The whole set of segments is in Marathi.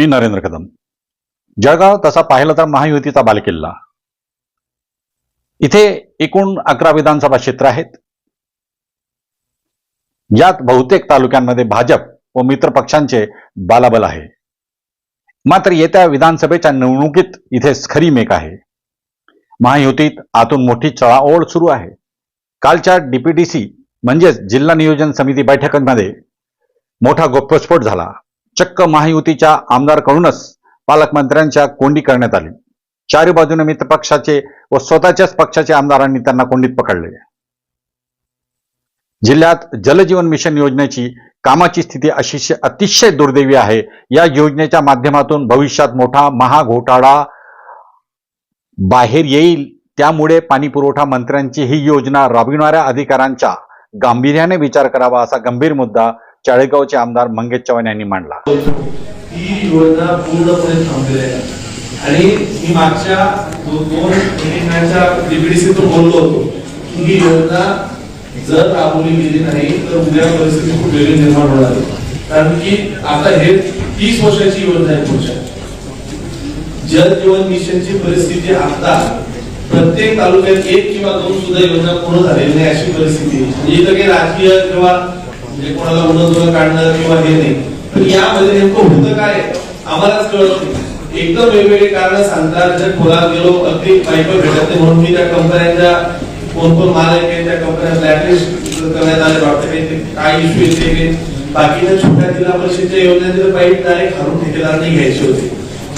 मी नरेंद्र कदम. जळगाव तसा पाहिलं तर महायुतीचा बालेकिल्ला. इथे एकूण अकरा विधानसभा क्षेत्र आहेत. यात बहुतेक तालुक्यांमध्ये भाजप व मित्र पक्षांचे बालाबल आहे. मात्र येत्या विधानसभेच्या निवडणुकीत इथे खरी मेक आहे. महायुतीत आतून मोठी चळाओढ सुरू आहे. कालच्या डीपीडीसी म्हणजेच जिल्हा नियोजन समिती बैठकांमध्ये मोठा गोप्पस्फोट झाला. चक्क महायुतीच्या आमदारकडूनच पालकमंत्र्यांच्या कोंडी करण्यात आली. चारी बाजूने मित्र पक्षाचे व स्वतःच्याच पक्षाचे आमदारांनी त्यांना कोंडीत पकडले. जिल्ह्यात जलजीवन मिशन योजनेची कामाची स्थिती अतिशय अतिशय दुर्दैवी आहे. या योजनेच्या माध्यमातून भविष्यात मोठा महाघोटाळा बाहेर येईल. त्यामुळे पाणीपुरवठा मंत्र्यांची ही योजना राबविणाऱ्या अधिकाऱ्यांच्या गांभीर्याने विचार करावा असा गंभीर मुद्दा चाळेगावचे आमदार मंगेश चव्हाण यांनी मांडला. ही योजना पूर्णपणे थांबलेली आहे. आणि मी मागच्या दो- दोन बोललो होतो की ही योजना जर राबवली गेली नाही तर उद्या परिस्थिती खूप वेगळी निर्माण होणार आहे. कारण की आता हे तीस वर्षाची योजना आहे पुढच्या. जल जीवन मिशनची परिस्थिती आता प्रत्येक तालुक्यात एक किंवा दोन सुद्धा योजना पूर्ण झालेली नाही अशी परिस्थिती आहे. म्हणजे इथं काही राजकीय किंवा म्हणजे कोणाला उन्हा काढणं किंवा हे नाही. तर यामध्ये नेमकं होतं काय? आम्हालाच कळत नाही. एकदम वेगवेगळे कारण सांगतात. जर खोलात गेलो अगदी पाईप भेटत नाही म्हणून मी त्या कंपन्यांच्या कोण कोण माल आहे त्या कंपन्या ब्लॅकलिस्ट करण्यात आले वाटतं काय इश्यू येते बाकीच्या छोट्या जिल्हा परिषदेच्या योजनेतील पाईप डायरेक्ट घालून ठेकेदारांनी घ्यायचे होते.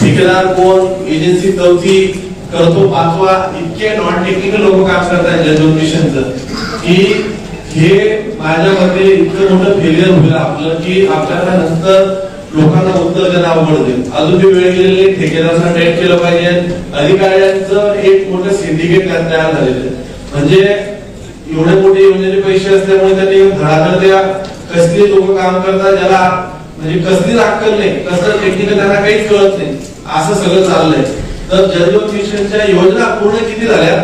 ठेकेदार कोण? एजन्सी चौथी करतो पाचवा इतके नॉन टेक्निकल लोक काम करतात जलजीवन की हे माझ्या मते इतकं मोठं फेलियर होईल आपलं की आपल्याला नंतर लोकांना उत्तर देणं अवघड होईल. अजून ते वेळ गेलेले ठेकेदारांना टाईट केलं पाहिजे. अधिकाऱ्यांचं एक मोठं सिंडिकेट तयार झालेलं म्हणजे एवढे मोठे योजनेचे पैसे असल्यामुळे त्यांनी धडाधड त्या कसले लोक काम करतात ज्याला म्हणजे कसलीच अक्कल नाही. कसं टेक्निकल त्यांना काहीच कळत नाही. असं सगळं चाललंय. तर जलजीवन मिशनच्या योजना पूर्ण किती झाल्या?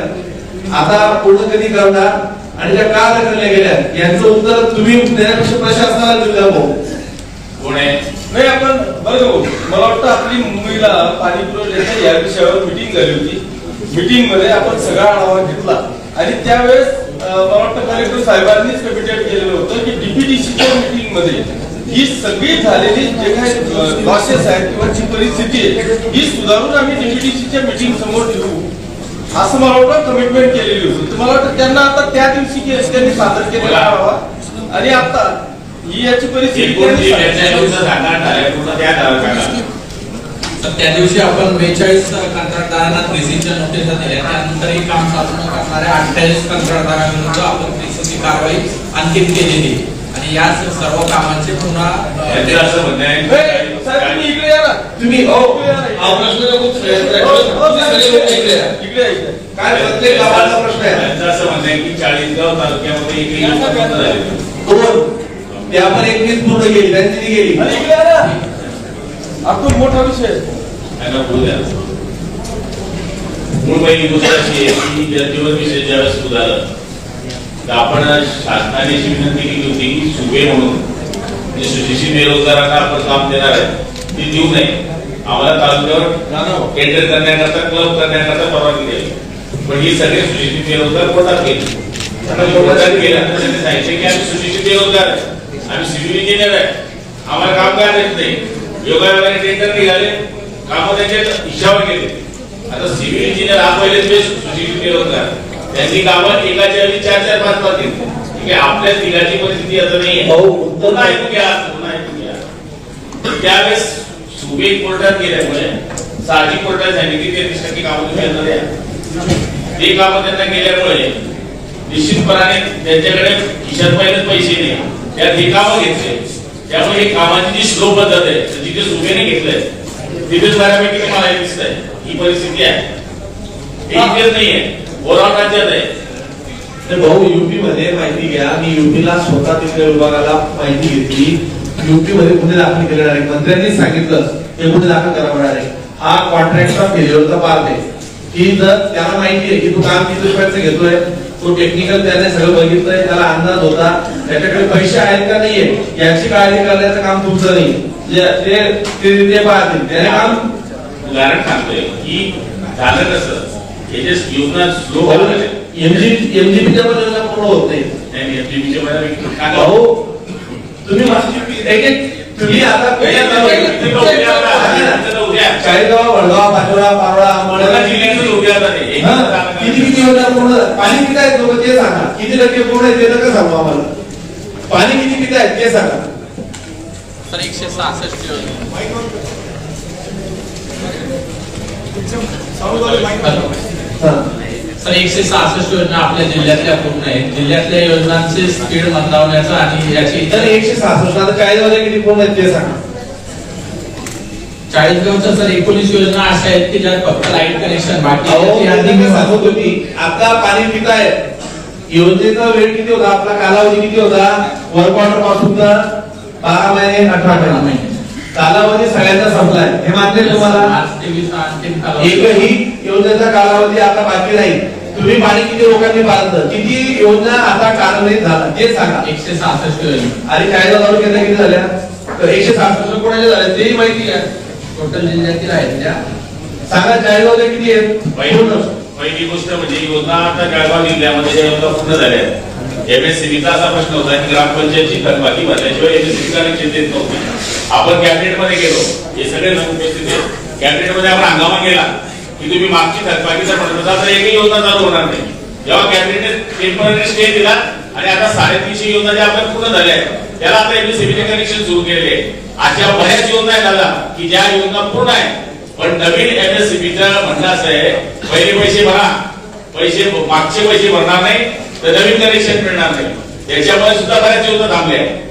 आता पूर्ण कधी करणार? आणि त्या का रखडल्या गेल्या यांचं उत्तर तुम्ही देण्यापेक्षा प्रशासनाला दिलं भाऊ. कोण आहे? नाही आपण बघू मला वाटतं आपली मुंबईला पाणी पुरवठ्याच्या या विषयावर मिटिंग झाली होती. मिटिंगमध्ये आपण सगळा आढावा घेतला. आणि त्यावेळेस मला वाटतं कलेक्टर साहेबांनीच कमिटेड केलेलं होतं की डीपीडीसीच्या मिटिंगमध्ये ही सगळी झालेली जे काही लॉसेस आहेत किंवा जी परिस्थिती आहे ही सुधारून आम्ही डीपीडीसीच्या मिटिंग समोर ठेवू असं मला वाटतं कमिटमेंट केलेली होती. तर मला वाटतं त्यांना आता त्या दिवशी के- त्यांनी सादर केलेला आढावा आणि आता ही याची परिस्थिती त्या तालुक्याला तर त्या दिवशी आपण बेचाळीस कंत्राटदारांना त्रिसीच्या नोटिसा दिल्या. त्यानंतरही काम चालू न करणाऱ्या अठ्ठावीस कंत्राटदारांविरुद्ध आपण त्रिसीची कारवाई आणखी केलेली. आणि या सर्व कामांचे पुन्हा तुम्ही हो. हा प्रश्न खूप श्रेष्ठ आहे. हो, हो, इकडे. काय प्रत्येक गावाचा प्रश्न आहे त्यांचं असं म्हणणं आहे की चाळीसगाव तालुक्यामध्ये एकही झाली. दोन ते आपण एकवीस पूर्ण गेली त्यांची ती गेली अरे इकडे. हा खूप मोठा विषय आहे. त्यांना बोलू द्या मुंबई दुसऱ्याची आहे की जलजीवन मिशन ज्यावेळेस सुरू झालं तर आपण शासनाने अशी विनंती केली होती की सुबे म्हणून म्हणजे सुशिक्षित बेरोजगारांना आपण काम देणार आहे ते देऊ नये आम्हाला तालुक्यावर टेंडर करण्याकरता क्लब करण्याकरता परवानगी द्यावी पण ही सगळे सुशिक्षित बेरोजगार कोर्टात गेले कोर्टात गेल्यानंतर त्यांनी सांगितले की आम्ही सुशिक्षित बेरोजगार आम्ही सिव्हिल इंजिनियर आहे. आम्हाला काम काय देत नाही. योगायोगाने टेंडर निघाले. कामं त्यांच्या हिशावर गेले. आता सिव्हिल इंजिनियर हा पहिले बेस्ट सुशिक्षित बेरोजगार. त्यांनी कामं एकाच्या ऐवजी चार चार पाच पाच आहे आपल्या तिघाची परिस्थिती आता नाही आहे? पुन्हा ऐकू घ्या पुन्हा घ्या त्यावेळेस सुबे कोर्टात गेल्यामुळे साहजिक कोर्टात सांगितली तेहतीस टक्के कामं तुम्ही यांना द्या. ते कामं त्यांना गेल्यामुळे निश्चितपणाने त्यांच्याकडे खिशात पहिलेच पैसे नाही. त्यात हे कामं घेतले. त्यामुळे हे कामाची जी स्लो पद्धत आहे जिथे सुबेने घेतलंय तिथेच बऱ्यापैकी मला हे दिसतंय. ही परिस्थिती आहे. हे इथेच नाहीये. ओव्हरऑल राज्यात आहे. भाऊ युपी मध्ये माहिती घ्या. मी युपीला स्वतः तिथल्या विभागाला माहिती घेतली. युपी मध्ये गुन्हे दाखल केले आहे मंत्र्यांनी सांगितलं हे गुन्हे दाखल करावे आहे. हा कॉन्ट्रॅक्टचा फेल्युअरचा पार्ट आहे. की जर त्याला माहिती आहे की तू काम किती रुपयाचं घेतोय तो टेक्निकल त्याने सगळं बघितलंय त्याला अंदाज होता त्याच्याकडे पैसे आहेत का नाहीये याची काळजी करण्याचं काम तुमचं नाही. ते पाहतील. त्याने काम उदाहरण सांगतोय की झालं कसं हे जे योजना स्लो झाले एमजी एमजीपीच्या पण योजना पूर्ण होत नाही. त्यांनी तुम्ही तुम्ही आता चाळीसगाव वडगाव पाचोरा पारोळा एक हा, तारखा- किती किती योजना पूर्ण? पाणी किती आहेत लोक ते सांगा. किती टक्के पूर्ण आहे ते नका सांगू आम्हाला. पाणी किती किती आहेत ते सांगा. तर एकशे सहासष्ट योजना. हा. सर एकशे सहासष्ट योजना आपल्या जिल्ह्यातल्या पूर्ण आहेत जिल्ह्यातल्या योजनांचे स्पीड मंदावण्याचं आणि याची तर एकशे सहासष्ट. आता चाळीसगावच्या किती पूर्ण आहेत ते सांगा. चाळीसगावच्या सर एकोणीस योजना अशा आहेत की ज्यात फक्त लाइट कनेक्शन बाकी आहे. सांगत होती आता पाणी पिताय योजनेचा वेळ किती होता? आपला कालावधी किती होता? वन क्वार्टरपासून बारा महिने अठरा महिने. कालावधी सगळ्यांचा संपलाय. हे मान्य तुम्हाला. एकही योजनेचा कालावधी आता बाकी नाही तुम्ही पाणी किती लोकांनी पाळलं किती योजना आता कार्यान्वित झाला ते सांगा. एकशे सहासष्ट योजना आणि चाळीस तालुक्यात किती झाल्या? तर एकशे सहासष्ट कोणाच्या झाल्या तेही माहिती आहे. टोटल जिल्ह्यातील आहेत त्या. सांगा चाळीस किती आहेत? पहिली गोष्ट म्हणजे योजना आता जळगाव जिल्ह्यामध्ये ज्या योजना पूर्ण झाल्या एमएससीबीचा असा प्रश्न होता की ग्रामपंचायतची थकबाकी भरल्याशिवाय एमएससीबी कनेक्शन देत नव्हती. आपण कॅबिनेटमध्ये गेलो. हे सगळे जण उपस्थित आहेत. कॅबिनेटमध्ये आपण हंगामा केला की तुम्ही मागची थकबाकीचा म्हणत तर एकही योजना चालू होणार नाही. जेव्हा कॅबिनेटने टेंपररी स्टे दिला आणि आता साडेतीनशे योजना ज्या आपल्या पूर्ण झाल्या आहेत त्याला आता एमएससीबीचे कनेक्शन सुरू केलेले अशा बऱ्याच योजना आहेत दादा की ज्या योजना पूर्ण आहेत. पण नवीन एमएससीबीचं म्हणणं असं आहे पहिले पैसे भरा. पैसे मागचे पैसे भरणार नाही तर नवीन कनेक्शन मिळणार नाही. त्याच्यामुळे सुद्धा बऱ्याच योजना थांबल्या आहेत.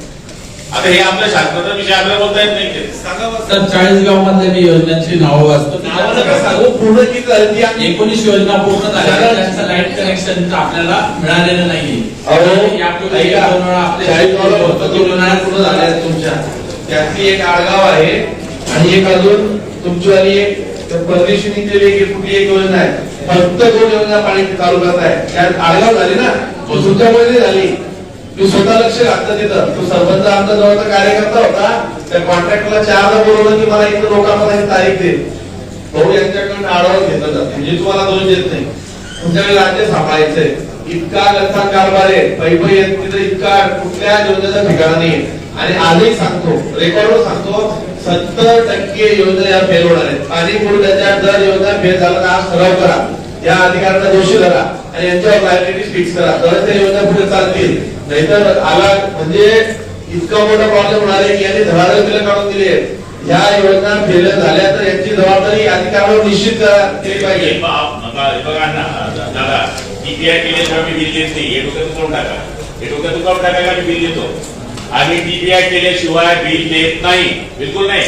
आता हे आपल्या शासनाचा विषय आपल्याला बोलता येत नाही. तर चाळीसगाव मधल्या मी योजनांची नावं वाचतो. सांगू? पूर्ण किती एकोणीस योजना पूर्ण झाल्या. त्यांचं लाइट कनेक्शन आपल्याला मिळालेलं नाहीये. एक योजना पूर्ण झाल्या तुमच्या. त्यातली एक आडगाव आहे आणि एक अजून तुमची एक. परदेशीनी केली एक कुठली एक योजना आहे. फक्त दोन योजना पाणी तालुक्यात आहे. त्यात आडगाव झाली ना? तो तुमच्यामुळे झाली. मी स्वतः लक्ष घातलं तिथं. तो सरपंच आमचा जवळचा कार्यकर्ता होता. त्या कॉन्ट्रॅक्टरला चारदा बोलवलं की मला इथं लोकांना तारीख दे. भाऊ यांच्याकडून आढावा घेतला जातो. म्हणजे तुम्हाला दोष देत नाही. तुमच्याकडे राज्य सांभाळायचंय. इतका गंथा कारभार आहे. पैपई येत तिथं इतका कुठल्या योजनेचा ठिकाणा नाही आणि आजही सांगतो रेकॉर्डवर सांगतो सत्तर टक्के योजना या फेल होणार आहेत. पाणी पुरवठ्याच्या दर योजना फेल झाला तर आज ठराव करा. या अधिकाऱ्यांना दोषी धरा. आणि यांच्यावर लायबिलिटी फिक्स करा. तरच त्या योजना पुढे चालतील. नाहीतर आला म्हणजे इतका मोठा प्रॉब्लेम होणार आहे की यांनी धडाधड बिल काढून दिली. ह्या योजना फेल झाल्या तर यांची जबाबदारी अधिकाऱ्यावर निश्चित करा- केली पाहिजे. बघा ना दादा. टीपीआय केल्याशिवाय मी बिल देत नाही. हे डोक्यात कोण टाका? हे डोक्यात कोण टाका का मी बिल देतो? आम्ही टीपीआय केल्याशिवाय बिल देत नाही. बिलकुल नाही.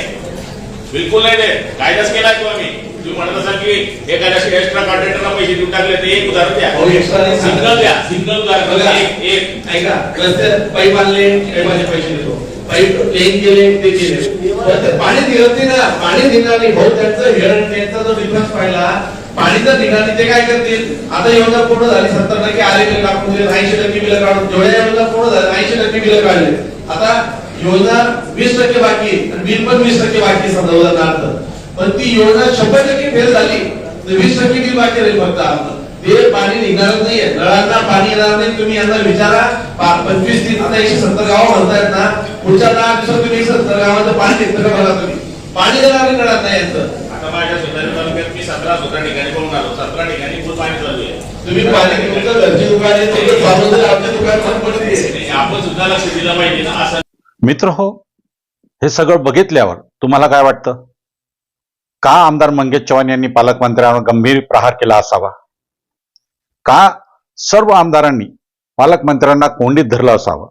बिलकुल नाही देत. कायदाच केला तो आम्ही. तुम्ही म्हणत असाल की एखाद्या एक्स्ट्रा कॉन्ट्रॅक्टरला पैसे देऊन टाकले ते एक उदाहरण द्या. सिंगल द्या. सिंगल. उदाहरण. एक ऐका रस्त्यात पाईप आणले पाईपाचे पैसे देतो. पाईप प्लेन केले ते केले. पण ते निघत नाही ना पाणी भाऊ त्यांचं हेड त्यांचा जो डिफरन्स पाहिला पाणी जर ते काय करतील? आता योजना पूर्ण झाली सत्तर टक्के आले बिल काढून दिले ऐंशी टक्के बिल काढून. जेवढ्या योजना पूर्ण झाल्या ऐंशी टक्के बिल काढले. आता योजना वीस टक्के बाकी बिल पण वीस टक्के बाकी समजा उदाहरणार्थ. पण ती योजना शंभर टक्के फेल झाली. तर वीस टक्के बिल बाकी राहील फक्त आपलं ते पाणी निघणारच नाहीये. नळांना पाणी येणार नाही. तुम्ही यांना विचारा. पंचवीस तीस आता एकशे सत्तर गाव म्हणतायत ना. पुढच्या दहा दिवसात तुम्ही एकशे सत्तर गावाचं पाणी निघतं का बघा तुम्ही? पाणी देणार नाही नळात नाही यांचं. आता माझ्या स्वतःच्या तालुक्यात मी सतरा सतरा ठिकाणी पाहून आलो. सतरा ठिकाणी फुल पाणी चालू आहे. तुम्ही पाणी तुमचं घरची दुकान आहे. चालू जर आमच्या दुकान बंद पडते नाही, आपण सुद्धा लक्ष दिलं पाहिजे ना. असं मित्र हो हे सगळं बघितल्यावर तुम्हाला काय वाटतं? का आमदार मंगेश चव्हाण यांनी पालकमंत्र्यांवर गंभीर प्रहार केला असावा? का सर्व आमदारांनी पालकमंत्र्यांना कोंडीत धरलं असावं?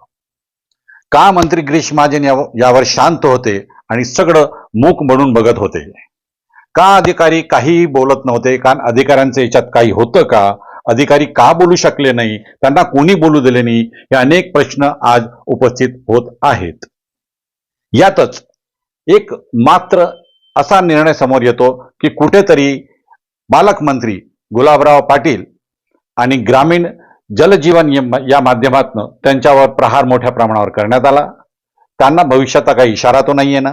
का मंत्री गिरीश महाजन यावर शांत होते आणि सगळं मूक म्हणून बघत होते? का अधिकारी काहीही बोलत नव्हते? कारण अधिकाऱ्यांचं याच्यात काही होतं का? अधिकारी का बोलू शकले नाही? त्यांना कोणी बोलू दिले नाही? हे अनेक प्रश्न आज उपस्थित होत आहेत. यातच एक मात्र असा निर्णय समोर येतो की कुठेतरी पालकमंत्री गुलाबराव पाटील आणि ग्रामीण जलजीवन या माध्यमातून त्यांच्यावर प्रहार मोठ्या प्रमाणावर करण्यात आला. त्यांना भविष्याचा काही इशारा तो नाहीये ना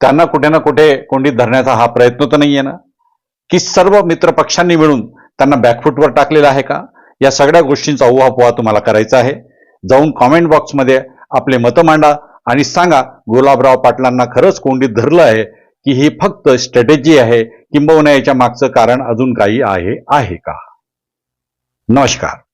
त्यांना कुठे ना कुठे कोंडीत धरण्याचा हा प्रयत्न तर नाहीये ना की सर्व मित्र पक्षांनी मिळून त्यांना बॅकफूटवर टाकलेलं आहे का? या सगळ्या गोष्टींचा उहापोहा तुम्हाला करायचा आहे. जाऊन कॉमेंट बॉक्समध्ये आपले मतं मांडा आणि सांगा गुलाबराव पाटलांना खरंच कोंडीत धरलं आहे की ही फक्त स्ट्रॅटेजी आहे किंबहुना याच्या मागचं कारण अजून काही आहे आहे का? नमस्कार.